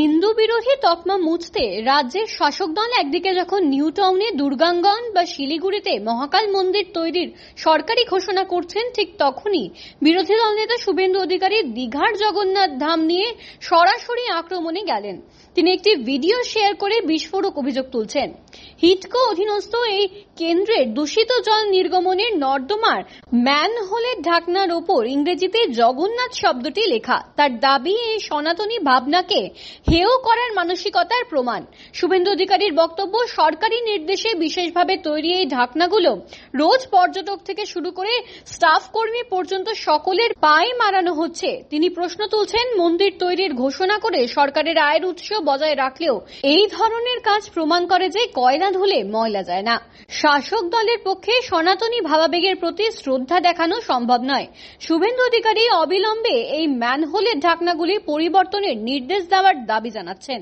হিন্দু বিরোধী তকমা মুছতে রাজ্যের শাসক দল একদিকে যখন নিউ টাউনে দুর্গাঙ্গন বা শিলিগুড়িতে মহাকাল মন্দির তৈরির সরকারি ঘোষণা করছেন, ঠিক তখনই বিরোধী দল নেতা শুভেন্দু অধিকারী দীঘার জগন্নাথ ধাম নিয়ে সরাসরি আক্রমণে গেলেন। তিনি একটি ভিডিও শেয়ার করে বিস্ফোরক অভিযোগ তুলছেন। হিটকো অধীনস্থ এই কেন্দ্রের দূষিত জল নির্গমনের নর্দমার ম্যানহোলের ঢাকনার ওপর ইংরেজিতে জগন্নাথ শব্দটি লেখা। তার দাবি, এই সনাতনী ভাবনাকে হেয় করার মানসিকতার প্রমাণ। শুভেন্দু অধিকারীর বক্তব্য সরকারি নির্দেশে বিশেষভাবে তৈরি এই ঢাকনাগুলো রোজ পর্যটক থেকে শুরু করে স্টাফ কর্মী পর্যন্ত সকলের পায়ে মারানো হচ্ছে। তিনি প্রশ্ন তুলছেন, মন্দির তৈরির ঘোষণা করে সরকারের আয়ের উৎস বজায় রাখলেও এই ধরনের কাজ প্রমাণ করে যে কয়লা ধুলে ময়লা যায় না। শাসক দলের পক্ষে সনাতনী ভাবাবেগের প্রতি শ্রদ্ধা দেখানো সম্ভব নয়। শুভেন্দু অধিকারী অবিলম্বে এই ম্যানহোলের ঢাকনাগুলি পরিবর্তনের নির্দেশ দেওয়ার দাবি জানাচ্ছেন।